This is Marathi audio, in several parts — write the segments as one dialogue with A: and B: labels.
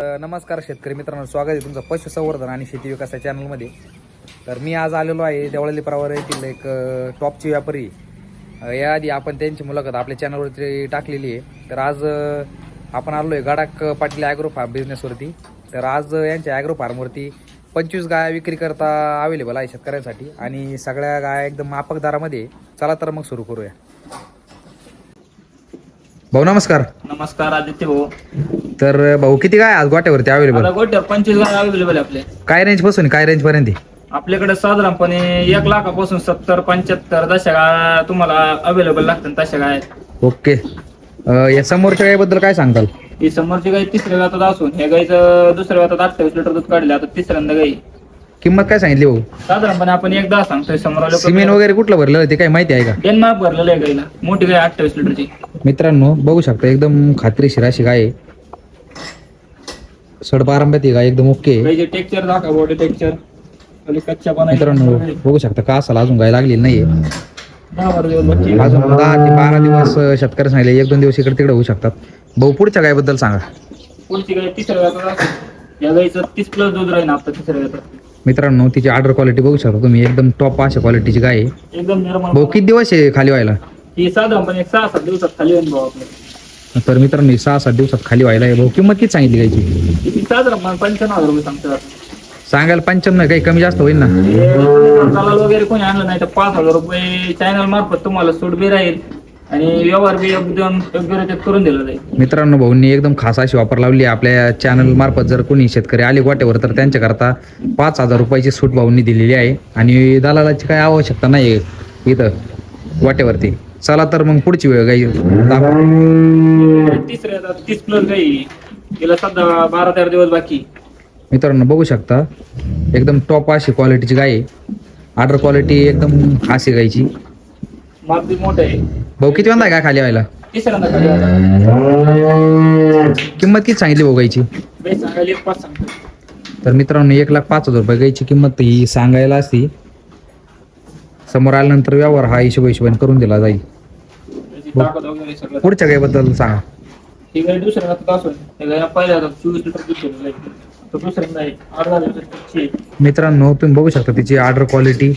A: नमस्कार शेतकरी मित्रांनो स्वागत आहे तुमचं पशुसंवर्धन आणि शेती विकास या चॅनलमध्ये. तर मी आज आलेलो आहे देवळाली प्रवार येथील एक टॉपची व्यापारी. याआधी आपण त्यांची मुलाखत आपल्या चॅनलवरती टाकलेली आहे. तर आज आपण आलो आहे गडाक पाटील ॲग्रो फार्म बिझनेसवरती तर आज यांच्या ॲग्रो फार्मवरती पंचवीस गाया विक्री करता अवेलेबल आहे शेतकऱ्यांसाठी. आणि सगळ्या गाया एकदम माफक दरामध्ये. चला तर मग सुरू करूया. भाऊ नमस्कार.
B: नमस्कार आदित्य भाऊ.
A: तर भाऊ किती गाय आज गोट्यावरती अवेलेबल
B: आता गोट्या पंचवीस गाय अवेलेबल आहे आपले.
A: काय रेंजपासून काय रेंज पर्यंत? आहे?
B: आपल्याकडे साधारणपणे एक लाखापासून सत्तर पंच्याहत्तर दशा तुम्हाला अवेलेबल लागतात तशा गाय आहेत.
A: ओके. अ, या समोरच्या गायबद्दल काय सांगताल?
B: ही समोरची गाय तिसऱ्या गातात असून ह्या गायचं दुसऱ्या गातात अठ्ठावीस लिटर दूध काढले आता तिसऱ्यांदा गाई
A: किंमत काय सांगितली भाऊ?
B: साधारणपणे आपण एकदा सांगतोय समोर
A: सिमेंट वगैरे कुठलं भरलं? ते काय माहिती आहे का?
B: डेन्मार्क भरलेलं आहे गाईला. मोठी गाय अठ्ठावीस लिटरची.
A: मित्रांनो बघू शकता एकदम खात्रीशीर अशी गाय आहे. सड पारंब्यात ही गाय एकदम ओके आहे.
B: गाईचे टेक्चर दाखवा बॉडी टेक्चर खाली कच्च्या
A: मित्रांनो बघू शकता का असाल अजून गाय लागलेली नाहीये.
B: दहा बारा दिवस बच्ची.
A: अजून दहा ते बारा दिवस अ, शेतकरी सांगितले एक दोन दिवस इकडे तिकडे होऊ शकतात. भाऊ पुढच्या गायबद्दल सांगा.
B: पुढची गाय तिसऱ्या असून या गाईचं तीस प्लस दूध राहील आता तिसऱ्या
A: मित्रांनो तिची ऑर्डर क्वालिटी बघू शकता तुम्ही. एकदम टॉप अशा क्वालिटीची गाय आहे.
B: एकदम निर्मळ
A: भाऊ किती दिवस आहे खाली व्हायला?
B: ही एक सहा सात दिवसात खाली येऊन भाऊ आपल्या
A: तर मित्रांनो ही सहा सात दिवसात खाली व्हायला आहे. भाऊ किंमत किती सांगितली गायची?
B: किती साधारणपणे पंच्याण्णव हजार रुपये सांगतात.
A: सांगायला पंच्याण्णव काही कमी जास्त होईल ना?
B: दलाल वगैरे कोणी आणलं नाही तर पाच हजार रुपये चॅनल मार्फत तुम्हाला सूट बी राहील. आणि व्यवहार बी एकदम योग्य करून दिला जाईल.
A: मित्रांनो भाऊंनी एकदम खास अशी वापर लावली. आहे. आपल्या चॅनल मार्फत जर कोणी शेतकरी आले वाटेवर तर त्यांच्याकरता पाच हजार रुपयाची सूट भाऊंनी दिलेली आहे. आणि दलालाची काय आवश्यकता नाही आहे इथं वाटेवरती चला तर मग पुढची वेळ गाई दाखवा.
B: तिसऱ्या तीस प्लस काही सध्या बारा तेरा दिवस बाकी.
A: मित्रांनो बघू शकता एकदम टॉप अशी क्वालिटीची गाय आहे. ऑर्डर क्वालिटी एकदम खासी गायची.
B: माप बी मोठं आहे.
A: भाऊ किती वाजता काय खाली व्हायला?
B: तिसऱ्यांदा खाली आला.
A: किंमत किती सांगितली भाऊ गायची
B: बेस सांगायला एक पाच सांगतो.
A: तर मित्रांनो एक लाख पाच हजार रुपये गायची किंमत ही सांगायला असती. समोर आल्यानंतर व्यवहार हा हिशोब हिशोबाने करून दिला जाईल.
B: त्याची ताकद वगैरे सगळं.
A: पुढच्या गायबद्दल सांगा.
B: ही गाडी दुसऱ्या हातात असून त्या गायला पहिल्या हातात चोवीस लिटर दूध दिलेलं आहे. तो दुसऱ्यांदा आहे अर्धा दिवसाची
A: मित्रांनो तुम्ही बघू शकता तिची ऑर्डर क्वालिटी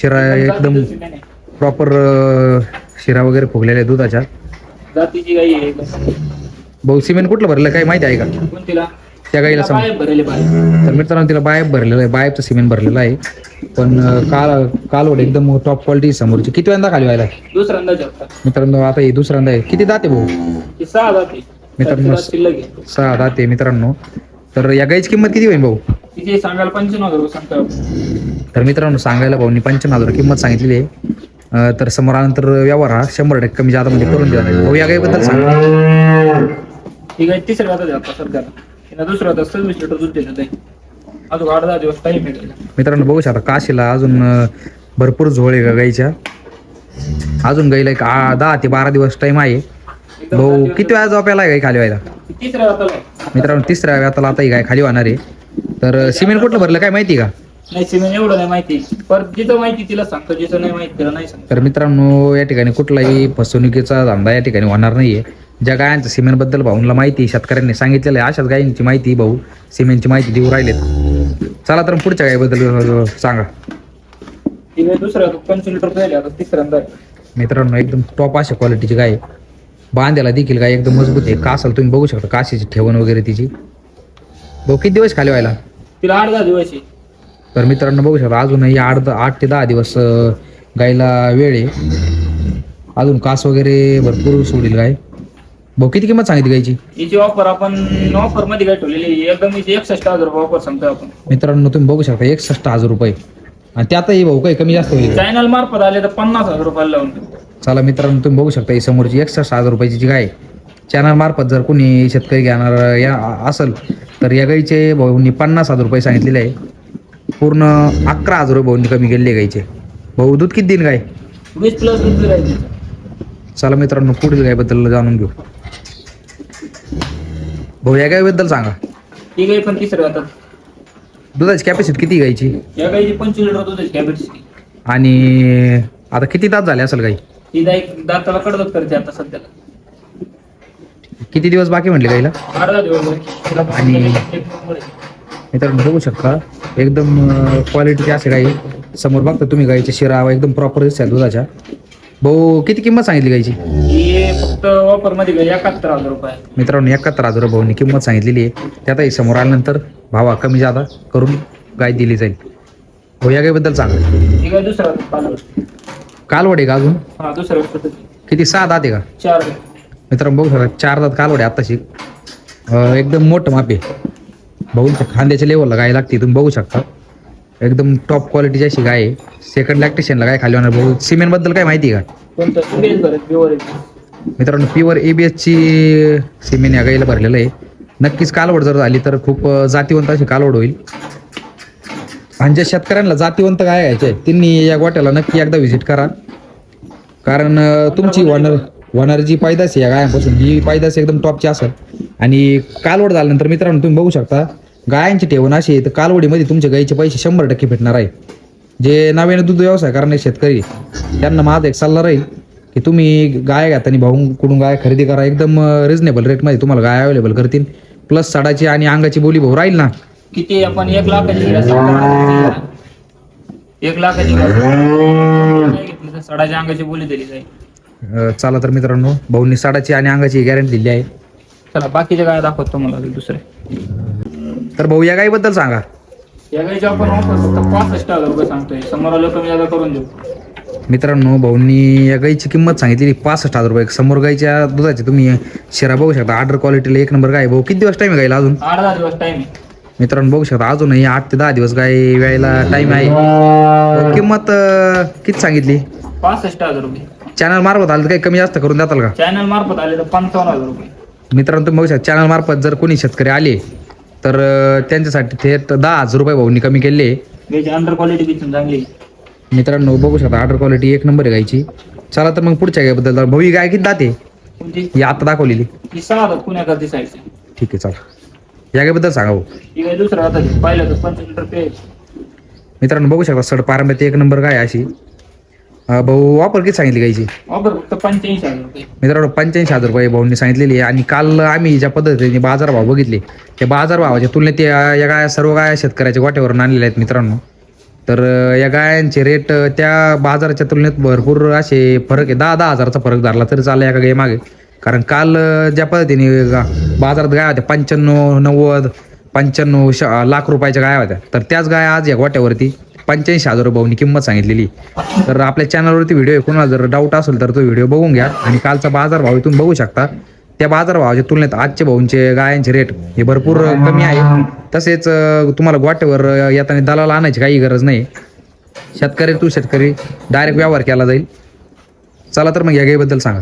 A: शिरा एकदम प्रॉपर शिरा वगैरे फुगलेल्या दुधाच्या.
B: जातीची गाई आहे.
A: भाऊ सिमेंट कुठलं भरलं? काय माहिती आहे का?
B: कोणतीला?
A: त्या गाईला सांग
B: बाहेर भरेले बाहेर
A: तर मित्रांनो तिला बायब भरलेलं आहे. बायबचं सिमेंट भरलेलं आहे. पण अं, काल कालवड एकदम टॉप क्वालिटी समोरची. किती वेळा खाली व्हायला?
B: दुसऱ्यांदा
A: मित्रांनो आता हे दुसऱ्यांदा आहे. किती दाते भाऊ?
B: सहा जाती
A: मित्रांनो,
B: सातशे शिल्लक आहे.
A: सहा दाते मित्रांनो. तर या गाईची किंमत किती होईल भाऊ?
B: तिचे सांगायला पंच्याण्णव हजार रुपये
A: तर मित्रांनो सांगायला भाऊनी पंच्याण्णव हजार किंमत सांगितलेली आहे. तर समोर आल्यानंतर व्यवहार हा शंभर टक्के कमी जादा मध्ये करून देणार आहे. भाऊ या गाईबद्दल सांगा.
B: ही गाय तिसऱ्या आहे आता सध्याला तिला दुसऱ्या सव्वीस लिटर दूध देतात आहे अजून आठ दहा दिवस टाईम आहे त्याला.
A: मित्रांनो बघू शकता काशीला अजून अं, भरपूर झोळ आहे गाईच्या? अजून गाईला एक आ- दहा ते बारा दिवस टाइम आहे.
B: एकदम
A: भाऊ किती वेळा झोपायला आहे गाई खाली व्हायला?
B: ती तिसऱ्या हाताला आहे
A: मित्रांनो तिसऱ्या व्याताला आता ही गाय खाली होणार आहे. तर सिमेंट कुठलं भरलं काय माहिती का?
B: नाही सिमेंट एवढं नाही माहिती. पर जिथं माहिती तिला सांगतो जिथं नाही माहिती तिला नाही सांगतो.
A: तर मित्रांनो या ठिकाणी कुठलाही फसवणुकीचा धंदा या ठिकाणी होणार नाहीये. ज्या गायांचं सिमेंटबद्दल भाऊंला माहिती शेतकऱ्यांनी सांगितलेलं आहे अशाच गायींची माहिती भाऊ सिमेंटची माहिती देऊ राहिलेत. चला तर पुढच्या गायीबद्दल सांगा.
B: ती गाय दुसऱ्या हातात पंचवीस लिटर आता तिसऱ्यांदा आहे.
A: मित्रांनो एकदम टॉप अशा क्वालिटीची गाय आहे. बांध्याला देखील गाय एकदम मजबूत आहे. कासल तुम्ही बघू शकता काशीची ठेवण वगैरे तिची. भाऊ किती दिवस खाली व्हायला?
B: तिला आठ दहा दिवस आहे.
A: तर मित्रांनो बघू शकता अजूनही आठ आठ ते दहा दिवस गायला वेळ आहे. अजून कास वगैरे भरपूर सोडील गाय. भाऊ किती किंमत सांगितली गायची?
B: हिची ऑफर आपण ऑफरमध्ये काय ठेवलेली. एकदम एकसष्ट हजार रुपये ऑफर सांगतो आपण.
A: मित्रांनो तुम्ही बघू शकता एकसष्ट हजार रुपये. आणि त्यातही भाऊ काही कमी जास्त होईल.
B: चॅनल मार्फत आले तर पन्नास हजार रुपयाला लावून.
A: चला मित्रांनो तुम्ही बघू शकता ही समोरची एकसष्ट हजार रुपयाची जी गाय चॅनल मार्फत जर कोणी शेतकरी घेणार या असेल तर या गाईचे भाऊंनी पन्नास हजार रुपये सांगितलेले आहे. पूर्ण अकरा हजार रुपये भाऊंनी कमी केलेले गायचे भाऊ दूध किती देईन गाय?
B: वीस प्लस दूध
A: चला मित्रांनो पुढील गायबद्दल जाणून घेऊ. भाऊ या गायबद्दल सांगा.
B: ही गाई पण तिसऱ्या हातात
A: दुधाची कॅपॅसिटी किती गायची?
B: या पंचवीस लिटर दूध कॅपॅसिटी
A: आणि आता किती तास झाले असेल गाई?
B: ही दाताला कडवत करते आता सध्याला.
A: किती दिवस बाकी म्हटले गाईला?
B: अर्धा दिवस बाकी.
A: आणि-
B: एक.
A: मित्रांनो बघू शकता एकदम क्वालिटीचे असे गाई समोर बघता तुम्ही गाईच्या शिरा एकदम प्रॉपर दिसतात दुधाच्या. भाऊ किती किंमत सांगितली गाईची?
B: फक्त ऑफरमध्ये एकाहत्तर हजार रुपये.
A: मित्रांनो एकाहत्तर हजार भाऊनी किंमत सांगितलेली आहे. त्यातही समोर आल्यानंतर भावा कमी जादा करून गाय दिली जाईल. हो या
B: ही काय दुसरा.
A: कालवड आहे का अजून?
B: दुसरा.
A: किती सहा दात आहे का?
B: चार.
A: मित्रांनो बघू शकता चार दात कालवड आहे आत्ताशी अं, एकदम मोठं मापे भाऊंच्या खांद्याच्या लेवलला गाय लागते तुम्ही बघू शकता. एकदम टॉप क्वालिटीची अशी गाय आहे. सेकंड लॅक्टेशनला काय खाली होणार. भाऊ सिमेंटबद्दल काय माहिती आहे का? मित्रांनो प्युअर ए बी एसची सिमेंट या गाईला भरलेलं आहे. नक्कीच कालवड जर झाली तर खूप जातीवंत अशी कालवड होईल. आणि ज्या शेतकऱ्यांना जातीवंत गाय घ्यायचे त्यांनी या गोट्याला नक्की एकदा व्हिजिट करा. कारण तुमची वनर वनर जी पैदास आहे या गायांपासून ही पैदास एकदम टॉपची असेल. आणि कालवड झाल्यानंतर मित्रांनो तुम्ही बघू शकता गायांची ठेवण अशी आहे तर कालवडीमध्ये तुमच्या गाईचे पैसे शंभर टक्के भेटणार आहे. जे नव्याने दूध व्यवसाय करणारे शेतकरी त्यांना माझा एक सल्ला राहील की तुम्ही गाय घेताना भाऊकडून गाय खरेदी करा. एकदम रिजनेबल रेटमध्ये तुम्हाला गाय अवेलेबल करतील. प्लस साडाची आणि अंगाची बोली भाऊ राहील ना?
B: किती आपण एक लाखाची घ्या. एक लाखाची घ्या. अंगाची बोली दिली जाईल.
A: चला तर मित्रांनो भाऊंनी साडाची आणि अंगाची गॅरंटी दिली आहे.
B: चला बाकीचे काय दाखवतो मला दुसरे.
A: तर भाऊ या गाईबद्दल सांगा.
B: या गाईचे आपण ऑफर फक्त पासष्ट हजार रुपये सांगतोय. समोर आलो कमी जादा करून देऊ.
A: मित्रांनो भाऊंनी या गाईची किंमत सांगितली पासष्ट हजार रुपये. समोर गाईच्या दुधाची तुम्ही शिरा बघू शकता. ऑर्डर क्वालिटीला एक नंबर गाय भाऊ. किती दिवस टाईम आहे गायला अजून?
B: आठ दहा दिवस टाइम आहे.
A: मित्रांनो बघू शकता अजूनही आठ ते दहा दिवस गाय वेळेला टाईम आहे. भाऊ, किंमत अं, किती सांगितली?
B: पासष्ट हजार रुपये.
A: चॅनल मार्फत आलं तर काही कमी जास्त करून देताल का?
B: चॅनल मार्फत आले तर पंचावन्न हजार रुपये.
A: मित्रांनो तुम्ही बघू शकता चॅनल मार्फत जर कोणी शेतकरी आले तर त्यांच्यासाठी थेट दहा हजार रुपये भाऊंनी कमी केले.
B: अंडर क्वालिटी चांगली.
A: मित्रांनो बघू शकता ऑर्डर क्वालिटी एक नंबर आहे गायची चला तर मग पुढच्या गायबद्दल. भाऊ ही गाय किती दाते
B: कोणती?
A: ही आता दाखवलेली.
B: ही सहा साईडची.
A: ठीक आहे चला. या गायबद्दल सांगा भाऊ.
B: ही काही दुसरं आता पाहिलं तर पंचवीस लिटर पे
A: मित्रांनो बघू शकता सड पारंब्यात एक नंबर गाय अशी. अं, भाऊ वापर किती सांगितली गायची
B: ऑफर फक्त पंच्याऐंशी हजार रुपये.
A: मित्रांनो पंच्याऐंशी हजार रुपये भाऊंनी सांगितलेली आहे. आणि काल आम्ही ज्या पद्धतीने बाजारभाव बघितले त्या बाजारभावाच्या तुलनेत या या गाया सर्व गाया शेतकऱ्याच्या वाट्यावरून आणलेल्या आहेत मित्रांनो. तर या गायांचे रेट त्या बाजाराच्या तुलनेत भरपूर असे फरक आहे. दहा दहा हजाराचा फरक धरला तरी चालला एका गाय मागे. कारण काल ज्या पद्धतीने बाजारात गाया होत्या पंच्याण्णव नव्वद पंच्याण्णव श लाख रुपयाच्या गाया होत्या. तर त्याच गाया आज या गोट्यावरती पंच्याऐंशी हजार रुपयांनी किंमत सांगितलेली. तर आपल्या चॅनलवरती व्हिडिओ आहे. कोणाला जर डाऊट असेल तर तो व्हिडिओ बघून घ्या. आणि कालचा बाजार भाव इथून बघू शकता. त्या बाजार भावाच्या तुलनेत आजचे भाऊंचे गायांचे रेट हे भरपूर कमी आहे. तसेच तुम्हाला गोट्यावर येताना दलाल आणायची काही गरज नाही. शेतकरी टू शेतकरी डायरेक्ट व्यवहार केला जाईल. चला तर मग या गाईबद्दल सांगा.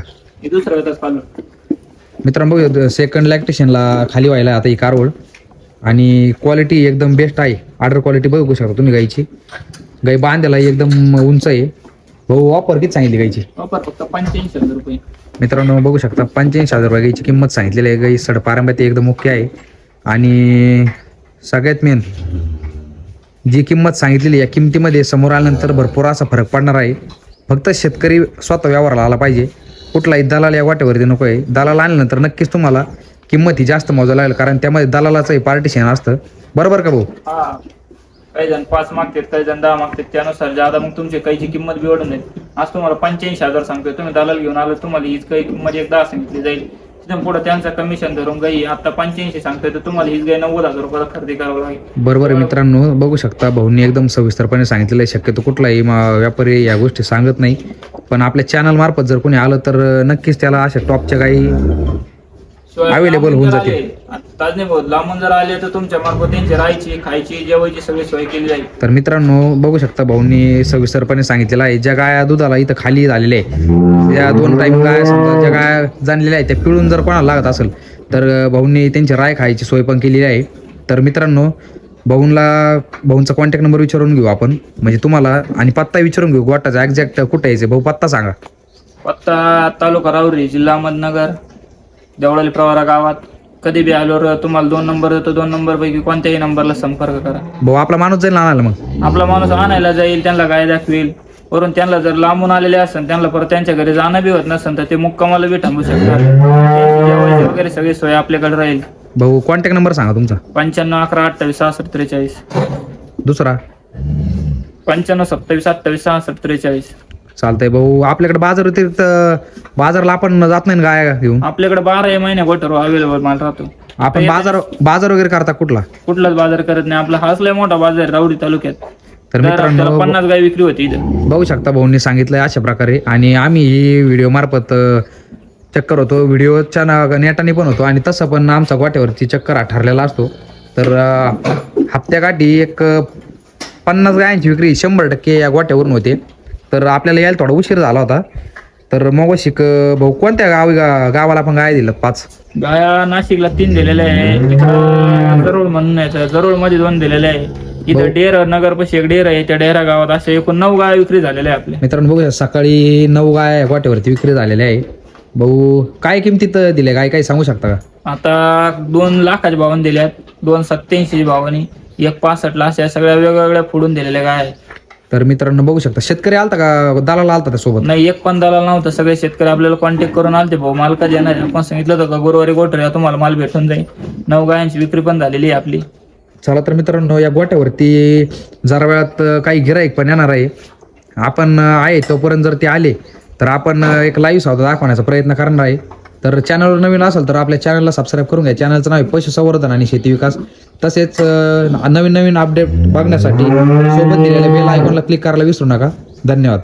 A: मित्रांनो बघू सेकंड लॅक्टेशनला खाली व्हायला आता ही कारवड आणि क्वालिटी एकदम बेस्ट आहे. ऑर्डर क्वालिटी बघू शकता तुम्ही गाईची. गाई बांधायला एकदम उंच आहे. भाऊ वापर किती सांगितली गाईची?
B: ऑफर फक्त पंच्याऐंशी हजार रुपये.
A: मित्रांनो बघू शकता पंच्याऐंशी हजार रुपये गाईची किंमत सांगितलेली आहे. गाई सड एकदम ओके आहे. आणि सगळ्यात मेन जी किंमत सांगितलेली या किमतीमध्ये समोर आल्यानंतर भरपूर असा फरक पडणार आहे. फक्त शेतकरी स्वतः व्यवहाराला आला पाहिजे. कुठलाही दलाल या वाटेवरती नको आहे दलाल आणल्यानंतर नक्कीच तुम्हाला किंमत ही जास्त मोजायला लागेल कारण त्यामध्ये दलालाचंही पार्टिशन असतं. बरोबर का भाऊ?
B: हा. काही जण पाच मागतात काही जण दहा मागतात त्यानुसार ज्यादा मग तुमची काहीची किंमत बिघडून जाईल. आज तुम्हाला पंच्याऐंशी हजार सांगतोय तुम्ही दलाल घेऊन आलो तुम्हाला हीच काही किंमत एक दहा सांगितली जाईल. तिथून पुढे त्यांचं कमिशन धरून गाई आता पंच्याऐंशी सांगतोय तर तुम्हाला हीच गाई नव्वद हजार रुपयाला खरेदी करावं लागेल.
A: बरोबर आहे मित्रांनो बघू शकता भाऊंनी एकदम सविस्तरपणे सांगितलेलं आहे. शक्यतो कुठलाही व्यापारी या गोष्टी सांगत नाही. पण आपल्या चॅनल मार्फत जर कोणी आलं तर नक्कीच त्याला अशा टॉपच्या काही
B: लांबून
A: होऊन जाते.
B: ताजने भाऊ लांबून जर आले तर तुमच्या मार्फत त्यांची राहायची खायची जेवायची सगळी सोय केली जाईल.
A: तर मित्रांनो बघू शकता भाऊंनी सविस्तरपणे सांगितलेलं आहे. ज्या गाया दुधाला इथं खाली झालेल्या आहे त्या दोन टाईम गाया समजा ज्या गाया जाणलेल्या आहेत त्या पिळून जर कोणाला लागत असेल तर भाऊंनी त्यांची राय खायची सोय पण केलेली आहे. तर मित्रांनो भाऊंला भाऊंचा कॉन्टॅक्ट नंबर विचारून घेऊ आपण. म्हणजे तुम्हाला आणि पत्ता विचारून घेऊ गोटाचा एक्झॅक्ट कुठं यायचं भाऊ पत्ता सांगा.
B: पत्ता तालुका राऊरी जिल्हा अहमदनगर. देवळाली प्रवारा गावात. कधी बी आल्यावर तुम्हाला दोन नंबर देतो दोन नंबर पैकी कोणत्याही नंबरला संपर्क करा.
A: भाऊ आपला माणूस जाईल आणायला मग?
B: आपला माणूस आणायला जाईल त्यांना गाय दाखवेल. वरून त्यांना जर लांबून आलेले असेल त्यांना परत त्यांच्या घरी जाणं बी होत नसेल तर ते मुक्कामाला बी थांबू शकतात. जेवायची वगैरे सगळी सोय आपल्याकडे राहील.
A: भाऊ कॉन्टॅक्ट नंबर सांगा तुमचा.
B: पंच्याण्णव अकरा अठ्ठावीस सहासष्ट त्रेचाळीस.
A: दुसरा.
B: पंच्याण्णव सत्तावीस अठ्ठावीस सहासष्ट त्रेचाळीस.
A: चालतंय भाऊ. आपल्याकडे बाजार व्यतिरिक्त बाजारला आपण जात नाही ना गाय घेऊन?
B: आपल्याकडे बारा महिने गोटर अवेलेबल माल राहतो.
A: आपण बाजार बाजार वगैरे करता कुठला?
B: कुठलाच बाजार करत नाही. आपला हाच लय मोठा बाजार आहे राऊडी तालुक्यात.
A: तर
B: तर
A: मित्रांनो
B: पन्नास गाय विक्री होती इथं.
A: बघू शकता भाऊंनी सांगितलंय अशा प्रकारे. आणि आम्ही ही व्हिडिओ मार्फत चक्कर होतो. व्हिडिओच्या नेटाने पण होतो. आणि तसं पण आमचा गोट्यावरती चक्कर ठरलेला असतो. तर हप्त्याकाठी एक पन्नास गायांची विक्री शंभर टक्के या गोट्यावरून होते. तर आपल्याला यायला थोडा उशीर झाला होता. तर मग शिक भाऊ कोणत्या गावी गा- गावाला पण गाय दिलं पाच?
B: गाया नाशिकला तीन दिलेले आहे. जरूळ म्हणून आहे जरूळमध्ये दोन दिलेले आहे. इथं डेर नगर पशी एक डेर आहे. त्या डेरा गावात असे एकूण नऊ गाय विक्री झालेल्या आहे आपल्या
A: मित्रांनो बघू शकता, सकाळी नऊ गाय गोट्यावरती विक्री झालेल्या आहे. भाऊ काय किमतीत दिले गाय काही सांगू शकता का?
B: आता दोन लाखाच्या भावाने दिल्यात. दोन सत्याऐंशी भावानी. एक पासष्टला अशा सगळ्या वेगवेगळ्या फोडून दिलेल्या गाय आहेत.
A: तर मित्रांनो बघू शकता. शेतकरी आलता का? दलाल आलता त्यासोबत?
B: नाही एक पण दलाल नव्हतं. सगळे शेतकरी आपल्याला कॉन्टॅक्ट करून आलते भाऊ. माल कधी येणार आहे? आपण सांगितलं होतं का? गुरुवारी गोठर या तुम्हाला माल भेटून जाईल. नऊ गायांची विक्री पण झालेली आहे आपली.
A: चला तर मित्रांनो या गोट्यावरती जरा वेळात अं, काही गिराईक पण येणार आहे. आपण अं, आहे तोपर्यंत जर ते आले तर आपण अं, एक लाईव्ह सौदा दाखवण्याचा प्रयत्न करणार आहे. तर चॅनलवर नवीन असेल तर आपल्या चॅनलला सबस्क्राईब करून घ्या. चॅनलचं नाव आहे पशुसंवर्धन आणि शेती विकास. तसेच नवीन नवीन अपडेट बघण्यासाठी सोबत दिलेल्या बेल आयकॉनला क्लिक करायला विसरू नका. धन्यवाद.